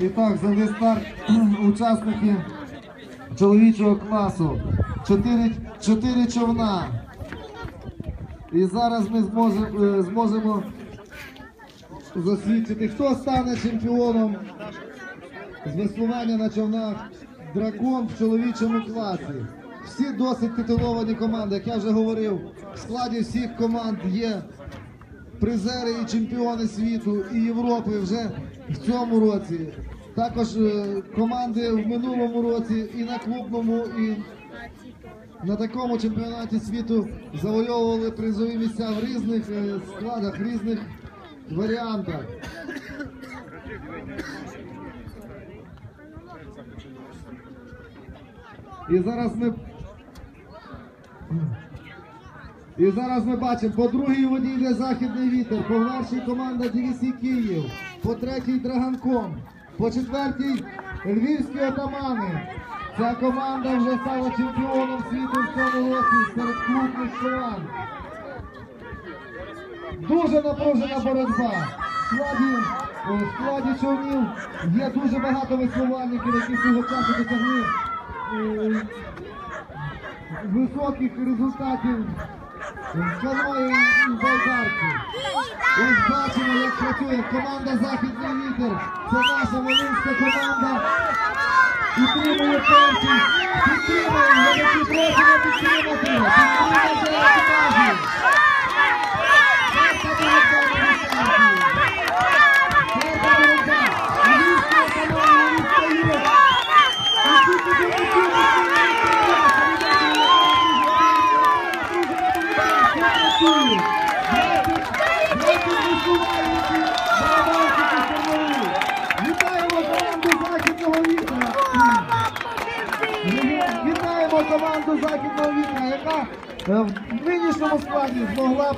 І так, завжди старт учасники чоловічого класу. Чотири, чотири човна. І зараз ми зможемо, е, зможемо засвідчити, хто стане чемпіоном з веслування на човнах дракон в чоловічому класі. Всі досить титуловані команди, як я вже говорив, в складі всіх команд є призери і чемпіони світу і Європи вже в цьому році. Також е, команди в минулому році і на клубному, і на такому чемпіонаті світу завойовували призові місця в різних е, складах, в різних варіантах. І зараз ми. І зараз ми бачимо, по другій воді йде західний вітер, по першій команда DVC Київ, по третій Драганком, по четвертій Львівські отамани. Ця команда вже стала чемпіоном світу в цьому році серед клубних команд. Дуже напружена боротьба. В складі, е, в складі човнів є дуже багато веслувальників, які свого часу досягли е, високих результатів в байдарці. Ось бачимо, як працює команда Західний вітер. Це наша волинська команда. Підтримує перший. Підтримує, просимо підтримати. Вітаємо команду Західного вітра! Вітаємо команду Західного вітра, яка е, в нинішньому складі змогла